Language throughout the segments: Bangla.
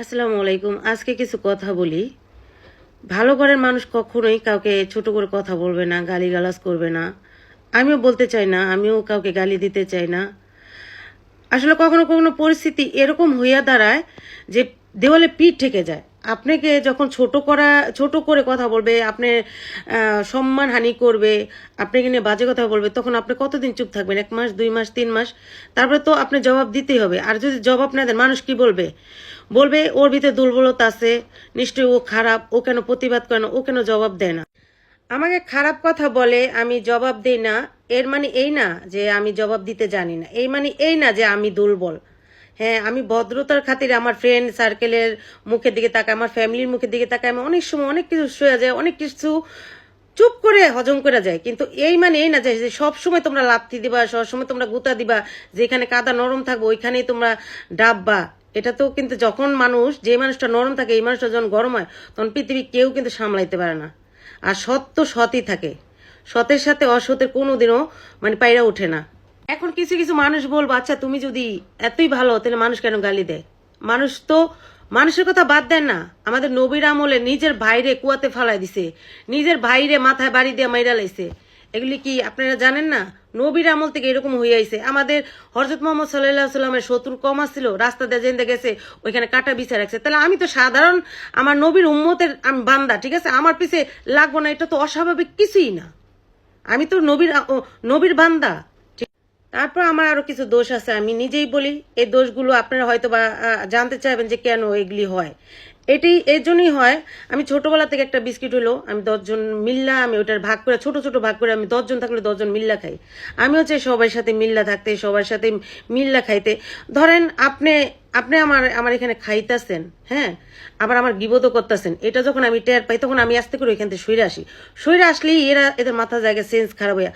আসসালামু আলাইকুম। আজকে কিছু কথা বলি। ভালো ঘরের মানুষ কখনোই কাউকে ছোট করে কথা বলবে না গালি গালিগালাজ করবে না। আমিও বলতে চাই না, আমিও কাউকে গালি দিতে চাই না। আসলে কখনো কখনো পরিস্থিতি এরকম হইয়া দাঁড়ায় যে দেওয়ালে পিঠ ঠেকে যায়। আপনাকে যখন ছোট করা ছোট করে কথা বলবে আপনি আহ, সম্মানহানি করবে আপনাকে নিয়ে বাজে কথা বলবে তখন আপনি কতদিন চুপ থাকবেন? এক মাস দুই মাস তিন মাস? তারপরে তো আপনি জবাব দিতেই হবে। আর যদি জবাব না দেন মানুষ কি বলবে? বলবে ওর ভিতরে দুর্বলতা আছে নিশ্চয়ই ও খারাপ ও কেন প্রতিবাদ করে না ও কেন জবাব দেয় না? আমাকে খারাপ কথা বলে আমি জবাব দেই না এর মানে এই না যে আমি জবাব দিতে জানি না। এই মানে এই না যে আমি দুর্বল। হ্যাঁ আমি ভদ্রতার খাতিরে আমার ফ্রেন্ড সার্কেলের মুখের দিকে তাকাই, আমার ফ্যামিলির মুখের দিকে তাকাই, আমি অনেক সময় অনেক কিছু শুয়ে যায় অনেক কিছু চুপ করে হজম করা যায় কিন্তু এই মানে এই না যে যে সবসময় তোমরা লাথি দিবা সবসময় তোমরা গুতা দিবা, যেখানে কাদা নরম থাকবে, ওইখানেই তোমরা ডাববা। এটা তো কিন্তু যখন মানুষ, যে মানুষটা নরম থাকে, এই মানুষটা যখন গরম হয়, তখন পৃথিবী কেউ কিন্তু সামলাইতে পারে না। আর সৎ তো সৎই থাকে। সতের সাথে অসতের কোনোদিনও মানে পায়রা ওঠে না। এখন কিছু কিছু মানুষ বলব আচ্ছা তুমি যদি এতই ভালো, তাহলে মানুষ কেন গালি দেয়? মানুষ তো মানুষের কথা বাদ দেন না। আমাদের নবীর আমলে নিজের ভাইরে কুয়াতে ফালাই দিছে, নিজের ভাইরে মাথায় বাড়ি দিয়ে মাইরা লাইছে। এগুলি কি আপনারা জানেন না? নবীর আমল থেকে এরকম হয়ে আইছে। আমাদের হরজত মোহাম্মদ সাল্লাহ সাল্লামের শত্রু কম আসছিল রাস্তা দিয়ে জেনতে গেছে, ওইখানে কাটা বিচার রাখছে। তাহলে আমি তো সাধারণ, আমার নবীর উম্মতের আমি বান্দা, ঠিক আছে? আমার পিছে লাগবো না, এটা তো অস্বাভাবিক কিছুই না। আমি তো নবীর নবীর বান্দা। তারপর আমার আরও কিছু দোষ আছে, আমি নিজেই বলি, এই দোষগুলো আপনারা হয়তো বা জানতে চাইবেন যে কেন এগুলি হয়। এটি, এর জন্যই হয়, আমি ছোটবেলা থেকে একটা বিস্কিট হলো, আমি দশজন মিল্লা, আমি ওটার ভাগ করে, ছোট ছোট ভাগ করে আমি দশজন থাকলে দশজন মিল্লা খাই। আমি হচ্ছে সবার সাথে মিল্লা থাকতে, সবার সাথে মিল্লা খাইতে। ধরেন আপনি আপনি আমার আমার এখানে খাইতেছেন হ্যাঁ? আবার আমার গিবতও করতেছেন। এটা যখন আমি টের পাই, তখন আমি আস্তে করে এখান থেকে সইরে আসি। সইরে আসলেই এরা, এদের মাথা জায়গায় সেন্স খারাপ হইয়া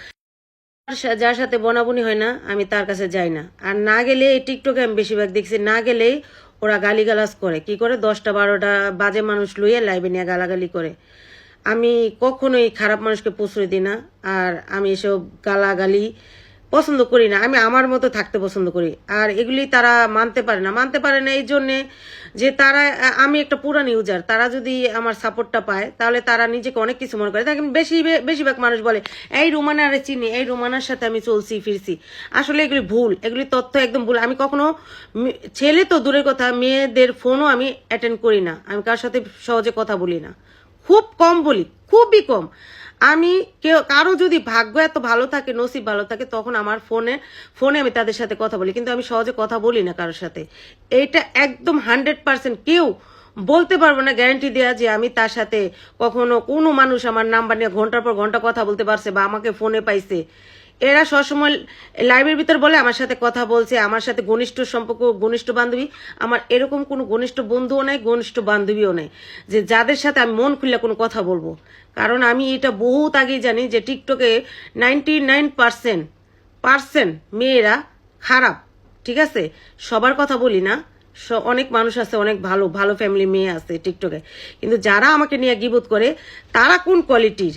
যার সাথে বনাবনি হয় না, আমি তার কাছে যাই না। আর না গেলে এই টিকটকে আমি বেশিরভাগ দেখছি, না গেলেই ওরা গালিগালাজ করে। কি করে? দশটা, বারোটা বাজে মানুষ লুয়ে লাইভে নিয়ে গালাগালি করে। আমি কখনোই খারাপ মানুষকে প্রশ্রয় দিই না, আর আমি এসব গালাগালি পছন্দ করি না, আমি আমার মতো থাকতে পছন্দ করি। আর এগুলি তারা মানতে পারে না। মানতে পারে না এই জন্যে যে তারা, আমি একটা পুরান ইউজার তারা যদি আমার সাপোর্টটা পায়, তাহলে তারা নিজেকে অনেক কিছু মনে করে। দেখেন, বেশি, বেশিরভাগ মানুষ বলে, এই রুমানারে চিনি, এই রুমানার সাথে আমি চলছি, ফিরছি। আসলে এগুলি ভুল। এগুলি তথ্য একদম ভুল। আমি কখনো ছেলে তো দূরের কথা, মেয়েদের ফোনও আমি অ্যাটেন্ড করি না। আমি কার সাথে সহজে কথা বলি না। খুব কম বলি, খুবই কম। আমি কেউ, কারও যদি ভাগ্য এত ভালো থাকে, নসিব ভালো থাকে, তখন আমার ফোনে ফোনে আমি তাদের সাথে কথা বলি। কিন্তু আমি সহজে কথা বলি না কারোর সাথে। এটা একদম হান্ড্রেড পার্সেন্ট কেউ বলতে পারব না গ্যারান্টি দেওয়া যে আমি তার সাথে কখনো কোনো মানুষ আমার নাম্বার নিয়ে ঘণ্টার পর ঘণ্টা কথা বলতে পারছে বা আমাকে ফোনে পাইছে। এরা সবসময় লাইভের ভিতর বলে, আমার সাথে কথা বলছে, আমার সাথে ঘনিষ্ঠ সম্পর্ক, ঘনিষ্ঠ বান্ধবী। আমার এরকম কোনো ঘনিষ্ঠ বন্ধুও নাই, ঘনিষ্ঠ বান্ধবীও নাই। যে যাদের সাথে আমি মন খুলে কোনো কথা বলব। কারণ আমি এটা বহুত আগেই জানি যে টিকটকে নাইনটি নাইন পার্সেন্ট পার্সেন্ট মেয়েরা খারাপ, ঠিক আছে? সবার কথা বলি না। অনেক মানুষ আছে, অনেক ভালো ভালো ফ্যামিলি মেয়ে আছে টিকটকে। কিন্তু যারা আমাকে নিয়ে গিবোধ করে, তারা কোন কোয়ালিটির